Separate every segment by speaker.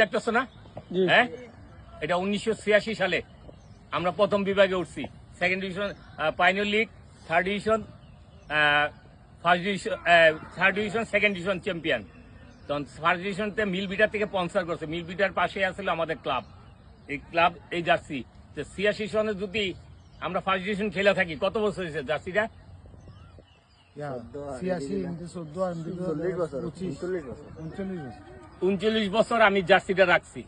Speaker 1: দেখতেছো না? হ্যাঁ? এটা উনিশশো ছিয়াশি সালে আমরা প্রথম বিভাগে উঠছি। Second division pioneer league third division first division third division second division champion তখন ফার্স্ট ডিভিশনতে মিল বিটার থেকে স্পন্সার করছে। মিলবিটার পাশে আসলে আমাদের ক্লাব এই ক্লাব এই জার্সি তো ছিয়াশি সনে যদি আমরা ফার্স্ট ডিভিশন খেলে থাকি কত বছর হয়েছে জার্সিটা
Speaker 2: ছিয়াশি চোদ্দ উনচল্লিশ বছর।
Speaker 1: উনচল্লিশ বছর আমি জার্সিটা রাখছি।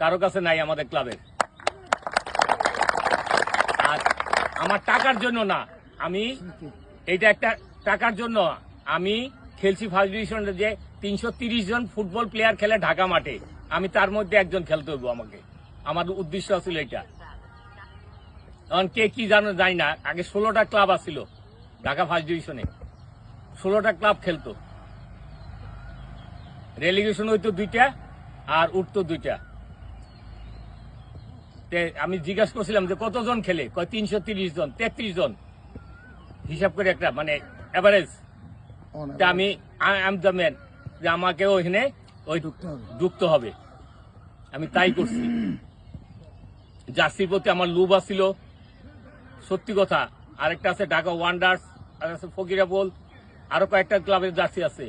Speaker 1: কারও কাছে নাই আমাদের ক্লাবের। আর আমার টাকার জন্য না, আমি এটা একটা টাকার জন্য আমি খেলছি ফার্স্ট ডিভিশনে যে তিনশো জন ফুটবল প্লেয়ার খেলে ঢাকা মাঠে, আমি তার মধ্যে একজন খেলতে হইব আমাকে। আমার উদ্দেশ্য ছিল এটা। কারণ কে কি জানো, জানি না। আগে ষোলোটা ক্লাব আছিল ঢাকা ফার্স্ট ডিভিশনে ষোলোটা ক্লাব খেলতো। রেলিগেশন হইতো দুইটা আর উঠতো দুইটা। আমি জিজ্ঞাসা করছিলাম যে কতজন খেলে? কয় তিনশো তিরিশ জন তেত্রিশ জন। হিসাব করে একটা মানে। তা আমি আম দ্য ম্যান যে আমাকে ওইখানে ওই
Speaker 2: ঢুকতে হবে।
Speaker 1: আমি তাই করছি। জার্সির প্রতি আমার লোভ আছিল। সত্যি কথা আরেকটা আছে ঢাকা ওয়ান্ডার্স আর আছে ফকিরাবল আরও কয়েকটা ক্লাবের জার্সি আছে।